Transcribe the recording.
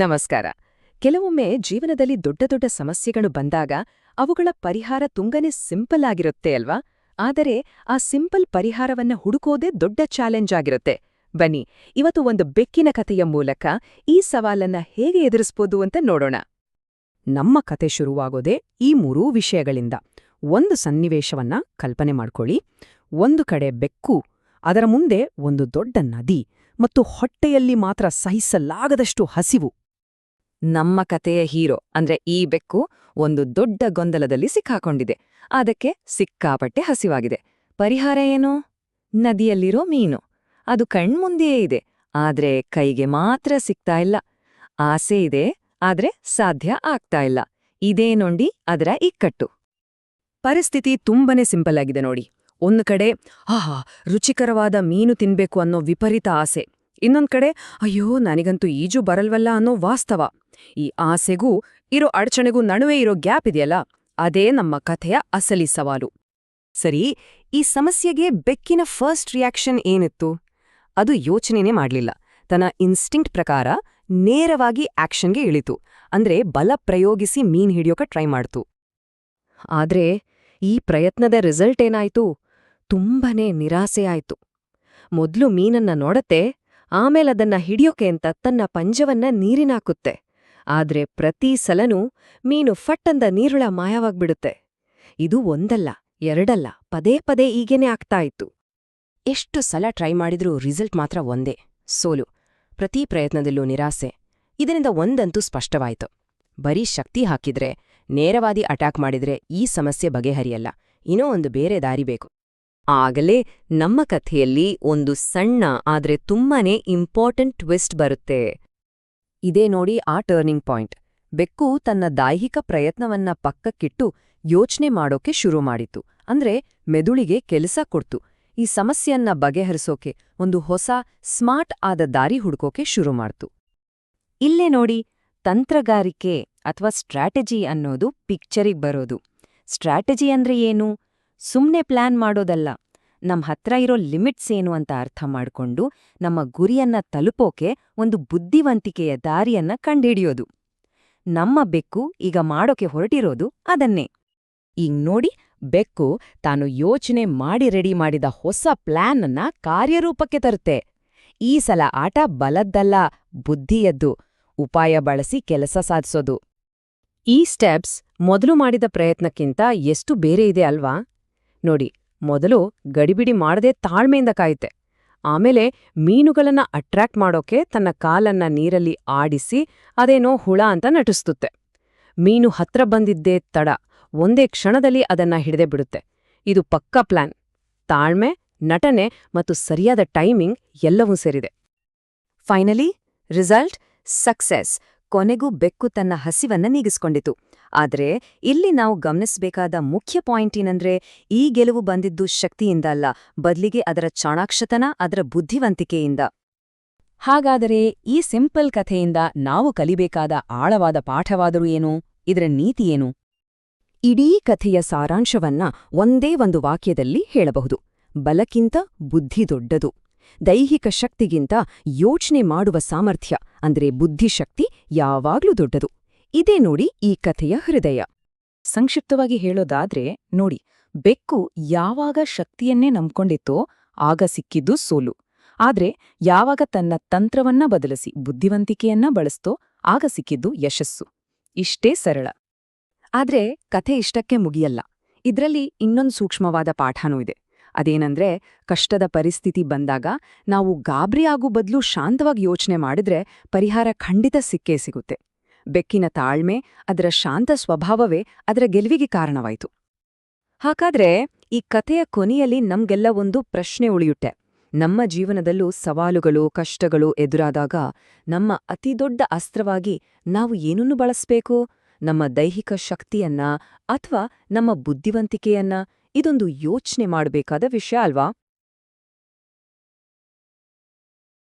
ನಮಸ್ಕಾರ. ಕೆಲವೊಮ್ಮೆ ಜೀವನದಲ್ಲಿ ದೊಡ್ಡ ದೊಡ್ಡ ಸಮಸ್ಯೆಗಳು ಬಂದಾಗ ಅವುಗಳ ಪರಿಹಾರ ತುಂಗನೆ ಸಿಂಪಲ್ ಆಗಿರುತ್ತೆ ಅಲ್ವಾ? ಆದರೆ ಆ ಸಿಂಪಲ್ ಪರಿಹಾರವನ್ನ ಹುಡುಕೋದೇ ದೊಡ್ಡ ಚಾಲೆಂಜ್ ಆಗಿರುತ್ತೆ. ಬನ್ನಿ, ಇವತ್ತು ಒಂದು ಬೆಕ್ಕಿನ ಕಥೆಯ ಮೂಲಕ ಈ ಸವಾಲನ್ನ ಹೇಗೆ ಎದುರಿಸ್ಬೋದು ಅಂತ ನೋಡೋಣ. ನಮ್ಮ ಕತೆ ಶುರುವಾಗೋದೇ ಈ ಮೂರೂ ವಿಷಯಗಳಿಂದ. ಒಂದು ಸನ್ನಿವೇಶವನ್ನ ಕಲ್ಪನೆ ಮಾಡ್ಕೊಳ್ಳಿ. ಒಂದು ಕಡೆ ಬೆಕ್ಕು, ಅದರ ಮುಂದೆ ಒಂದು ದೊಡ್ಡ ನದಿ ಮತ್ತು ಹೊಟ್ಟೆಯಲ್ಲಿ ಮಾತ್ರ ಸಹಿಸಲಾಗದಷ್ಟು ಹಸಿವು. ನಮ್ಮ ಕತೆಯ ಹೀರೋ, ಅಂದ್ರೆ ಈ ಬೆಕ್ಕು ಒಂದು ದೊಡ್ಡ ಗೊಂದಲದಲ್ಲಿ ಸಿಕ್ಕಾಕೊಂಡಿದೆ. ಅದಕ್ಕೆ ಸಿಕ್ಕಾಪಟ್ಟೆ ಹಸಿವಾಗಿದೆ. ಪರಿಹಾರ ಏನು? ನದಿಯಲ್ಲಿರೋ ಮೀನು. ಅದು ಕಣ್ಮುಂದೆಯೇ ಇದೆ, ಆದ್ರೆ ಕೈಗೆ ಮಾತ್ರ ಸಿಗ್ತಾ ಇಲ್ಲ. ಆಸೆ ಇದೆ, ಆದ್ರೆ ಸಾಧ್ಯ ಆಗ್ತಾ ಇಲ್ಲ. ಇದೇ ನೋಡಿ ಅದರ ಇಕ್ಕಟ್ಟು. ಪರಿಸ್ಥಿತಿ ತುಂಬನೇ ಸಿಂಪಲ್ ಆಗಿದೆ ನೋಡಿ. ಒಂದು ಕಡೆ, ಆಹಾ, ರುಚಿಕರವಾದ ಮೀನು ತಿನ್ಬೇಕು ಅನ್ನೋ ವಿಪರೀತ ಆಸೆ. ಇನ್ನೊಂದ್ ಕಡೆ, ಅಯ್ಯೋ, ನನಗಂತೂ ಈಜು ಬರಲ್ವಲ್ಲ ಅನ್ನೋ ವಾಸ್ತವ. ಈ ಆಸೆಗೂ, ಇರೋ ಅಡಚಣೆಗೂ ನಡುವೆ ಇರೋ ಗ್ಯಾಪ್ ಇದೆಯಲ್ಲ, ಅದೇ ನಮ್ಮ ಕಥೆಯ ಅಸಲಿ ಸವಾಲು. ಸರಿ, ಈ ಸಮಸ್ಯೆಗೆ ಬೆಕ್ಕಿನ ಫಸ್ಟ್ ರಿಯಾಕ್ಷನ್ ಏನಿತ್ತು? ಅದು ಯೋಚನೆನೇ ಮಾಡಲಿಲ್ಲ. ತನ್ನ ಇನ್ಸ್ಟಿಂಕ್ಟ್ ಪ್ರಕಾರ ನೇರವಾಗಿ ಆಕ್ಷನ್ಗೆ ಇಳಿತು. ಅಂದ್ರೆ ಬಲ ಪ್ರಯೋಗಿಸಿ ಮೀನ್ ಹಿಡಿಯೋಕೆ ಟ್ರೈ ಮಾಡ್ತು. ಆದ್ರೆ, ಈ ಪ್ರಯತ್ನದ ರಿಸಲ್ಟ್ ಏನಾಯ್ತು? ತುಂಬನೇ ನಿರಾಸೆಯಾಯ್ತು ಮೊದ್ಲು ಮೀನನ್ನ ನೋಡತ್ತೆ, ಆಮೇಲದನ್ನ ಹಿಡಿಯೋಕೆ ಅಂತ ತನ್ನ ಪಂಜವನ್ನ ನೀರಿನಾಕುತ್ತೆ. ಆದ್ರೆ ಪ್ರತಿ ಸಲನೂ ಮೀನು ಫಟ್ಟಂದ ನೀರುಳ ಮಾಯವಾಗ್ಬಿಡುತ್ತೆ. ಇದು ಒಂದಲ್ಲ, ಎರಡಲ್ಲ, ಪದೇ ಪದೇ ಈಗೇನೆ ಆಗ್ತಾ ಇತ್ತು. ಎಷ್ಟು ಸಲ ಟ್ರೈ ಮಾಡಿದ್ರೂ ರಿಸಲ್ಟ್ ಮಾತ್ರ ಒಂದೇ. ಸೋಲು, ಪ್ರತಿ ಪ್ರಯತ್ನದಲ್ಲೂ ನಿರಾಸೆ. ಇದರಿಂದ ಒಂದಂತೂ ಸ್ಪಷ್ಟವಾಯಿತು. ಬರೀ ಶಕ್ತಿ ಹಾಕಿದ್ರೆ ನೇರವಾದಿ ಅಟ್ಯಾಕ್ ಮಾಡಿದ್ರೆ ಈ ಸಮಸ್ಯೆ ಬಗೆಹರಿಯಲ್ಲ. ಇನ್ನೂ ಒಂದು ಬೇರೆ ದಾರಿ ಬೇಕು. ಆಗಲೇ ನಮ್ಮ ಕಥೆಯಲ್ಲಿ ಒಂದು ಸಣ್ಣ, ಆದ್ರೆ ತುಂಬಾನೇ ಇಂಪಾರ್ಟೆಂಟ್ ಟ್ವಿಸ್ಟ್ ಬರುತ್ತೆ. ಇದೇ ನೋಡಿ ಆ ಟರ್ನಿಂಗ್ ಪಾಯಿಂಟ್ ಬೆಕ್ಕು ತನ್ನ ದೈಹಿಕ ಪ್ರಯತ್ನವನ್ನ ಪಕ್ಕಕ್ಕಿಟ್ಟು ಯೋಚನೆ ಮಾಡೋಕೆ ಶುರು ಮಾಡಿತು ಅಂದ್ರೆ ಮೆದುಳಿಗೆ ಕೆಲಸ ಕೊಡ್ತು. ಈ ಸಮಸ್ಯೆಯನ್ನ ಬಗೆಹರಿಸೋಕೆ, ಒಂದು ಹೊಸ, ಸ್ಮಾರ್ಟ್ ಆದ ದಾರಿ ಹುಡುಕೋಕೆ ಶುರು ಮಾಡ್ತು. ಇಲ್ಲೇ ನೋಡಿ, ತಂತ್ರಗಾರಿಕೆ ಅಥವಾ ಸ್ಟ್ರಾಟಜಿ ಅನ್ನೋದು ಪಿಕ್ಚರಿಗ್ ಬರೋದು. ಸ್ಟ್ರಾಟಜಿ ಅಂದ್ರೆ ಏನು? ಸುಮ್ನೆ ಪ್ಲಾನ್ ಮಾಡೋದಲ್ಲ. ನಮ್ ಹತ್ರ ಇರೋ ಲಿಮಿಟ್ಸ್ ಏನು ಅಂತ ಅರ್ಥ ಮಾಡ್ಕೊಂಡು ನಮ್ಮ ಗುರಿಯನ್ನ ತಲುಪೋಕೆ ಒಂದು ಬುದ್ಧಿವಂತಿಕೆಯ ದಾರಿಯನ್ನ ಕಂಡುಹಿಡಿಯೋದು ನಮ್ಮ ಬೆಕ್ಕು ಈಗ ಮಾಡೋಕೆ ಹೊರಟಿರೋದು ಅದನ್ನೇ. ಈಗ ನೋಡಿ, ಬೆಕ್ಕು ತಾನು ಯೋಚನೆ ಮಾಡಿ ರೆಡಿ ಮಾಡಿದ ಹೊಸ ಪ್ಲಾನ್ ಅನ್ನ ಕಾರ್ಯರೂಪಕ್ಕೆ ತರುತ್ತೆ. ಈ ಸಲ ಆಟ ಬಲದ್ದಲ್ಲ, ಬುದ್ಧಿಯದ್ದು. ಉಪಾಯ ಬಳಸಿ ಕೆಲಸ ಸಾಧಿಸೋದು. ಈ ಸ್ಟೆಪ್ಸ್ ಮೊದಲು ಮಾಡಿದ ಪ್ರಯತ್ನಕ್ಕಿಂತ ಎಷ್ಟು ಬೇರೆ ಇದೆ ಅಲ್ವಾ? ನೋಡಿ ಮೊದಲು ಗಡಿಬಿಡಿ ಮಾಡದೆ ತಾಳ್ಮೆಯಿಂದ ಕಾಯುತ್ತೆ. ಆಮೇಲೆ ಮೀನುಗಳನ್ನ ಅಟ್ರಾಕ್ಟ್ ಮಾಡೋಕೆ ತನ್ನ ಕಾಲನ್ನ ನೀರಲ್ಲಿ ಆಡಿಸಿ ಅದೇನೋ ಹುಳ ಅಂತ ನಟಿಸ್ತುತ್ತೆ. ಮೀನು ಹತ್ರ ಬಂದಿದ್ದೇ ತಡ, ಒಂದೇ ಕ್ಷಣದಲ್ಲಿ ಅದನ್ನ ಹಿಡಿದೇ ಬಿಡುತ್ತೆ. ಇದು ಪಕ್ಕಾ ಪ್ಲಾನ್. ತಾಳ್ಮೆ, ನಟನೆ ಮತ್ತು ಸರಿಯಾದ ಟೈಮಿಂಗ್ ಎಲ್ಲವೂ ಸೇರಿದೆ. ಫೈನಲಿ, ರಿಸಲ್ಟ್, ಸಕ್ಸೆಸ್ ಕೊನೆಗೂ ಬೆಕ್ಕು ತನ್ನ ಹಸಿವನ್ನ ನೀಗಿಸ್ಕೊಂಡಿತು. ಆದ್ರೆ ಇಲ್ಲಿ ನಾವು ಗಮನಿಸಬೇಕಾದ ಮುಖ್ಯ ಪಾಯಿಂಟ್ ಏನಂದ್ರೆ ಈ ಗೆಲುವು ಬಂದಿದ್ದು ಶಕ್ತಿಯಿಂದ ಅಲ್ಲ, ಬದಲಿಗೆ ಅದರ ಚಾಣಾಕ್ಷತನ ಅದರ ಬುದ್ಧಿವಂತಿಕೆಯಿಂದ. ಹಾಗಾದರೆ ಈ ಸಿಂಪಲ್ ಕಥೆಯಿಂದ ನಾವು ಕಲಿಬೇಕಾದ ಆಳವಾದ ಪಾಠವಾದರೂ ಏನು? ಇದರ ನೀತಿಯೇನು ಇಡೀ ಕಥೆಯ ಸಾರಾಂಶವನ್ನ ಒಂದೇ ಒಂದು ವಾಕ್ಯದಲ್ಲಿ ಹೇಳಬಹುದು. ಬಲಕ್ಕಿಂತ ಬುದ್ಧಿ ದೊಡ್ಡದು. ದೈಹಿಕ ಶಕ್ತಿಗಿಂತ ಯೋಚನೆ ಮಾಡುವ ಸಾಮರ್ಥ್ಯ, ಅಂದ್ರೆ ಬುದ್ಧಿಶಕ್ತಿ ಯಾವಾಗ್ಲೂ ದೊಡ್ಡದು. ಇದೇ ನೋಡಿ ಈ ಕಥೆಯ ಹೃದಯ. ಸಂಕ್ಷಿಪ್ತವಾಗಿ ಹೇಳೋದಾದ್ರೆ, ನೋಡಿ, ಬೆಕ್ಕು ಯಾವಾಗ ಶಕ್ತಿಯನ್ನೇ ನಂಬ್ಕೊಂಡಿತ್ತೋ ಆಗ ಸಿಕ್ಕಿದ್ದು ಸೋಲು. ಆದ್ರೆ, ಯಾವಾಗ ತನ್ನ ತಂತ್ರವನ್ನ ಬದಲಿಸಿ ಬುದ್ಧಿವಂತಿಕೆಯನ್ನ ಬಳಸ್ತೋ ಆಗ ಸಿಕ್ಕಿದ್ದು ಯಶಸ್ಸು. ಇಷ್ಟೇ ಸರಳ. ಆದ್ರೆ, ಕಥೆ ಇಷ್ಟಕ್ಕೆ ಮುಗಿಯಲ್ಲ. ಇದ್ರಲ್ಲಿ ಇನ್ನೊಂದು ಸೂಕ್ಷ್ಮವಾದ ಪಾಠನೂ ಇದೆ. ಅದೇನಂದ್ರೆ, ಕಷ್ಟದ ಪರಿಸ್ಥಿತಿ ಬಂದಾಗ ನಾವು ಗಾಬರಿ ಆಗೋ ಬದಲು ಶಾಂತವಾಗಿ ಯೋಚನೆ ಮಾಡಿದ್ರೆ ಪರಿಹಾರ ಖಂಡಿತ ಸಿಕ್ಕೇ ಸಿಗುತ್ತೆ. ಬೆಕ್ಕಿನ ತಾಳ್ಮೆ, ಅದರ ಶಾಂತ ಸ್ವಭಾವವೇ ಅದರ ಗೆಲುವಿಗೆ ಕಾರಣವಾಯಿತು. ಹಾಗಾದ್ರೆ ಈ ಕಥೆಯ ಕೊನೆಯಲ್ಲಿ ನಮ್ಗೆಲ್ಲ ಒಂದು ಪ್ರಶ್ನೆ ಉಳಿಯುತ್ತೆ. ನಮ್ಮ ಜೀವನದಲ್ಲೂ ಸವಾಲುಗಳು, ಕಷ್ಟಗಳು ಎದುರಾದಾಗ ನಮ್ಮ ಅತಿದೊಡ್ಡ ಅಸ್ತ್ರವಾಗಿ ನಾವು ಏನನ್ನು ಬಳಸಬೇಕು? ನಮ್ಮ ದೈಹಿಕ ಶಕ್ತಿಯನ್ನ ಅಥವಾ ನಮ್ಮ ಬುದ್ಧಿವಂತಿಕೆಯನ್ನ? ಇದೊಂದು ಯೋಚನೆ ಮಾಡಬೇಕಾದ ವಿಷಯ ಅಲ್ವಾ?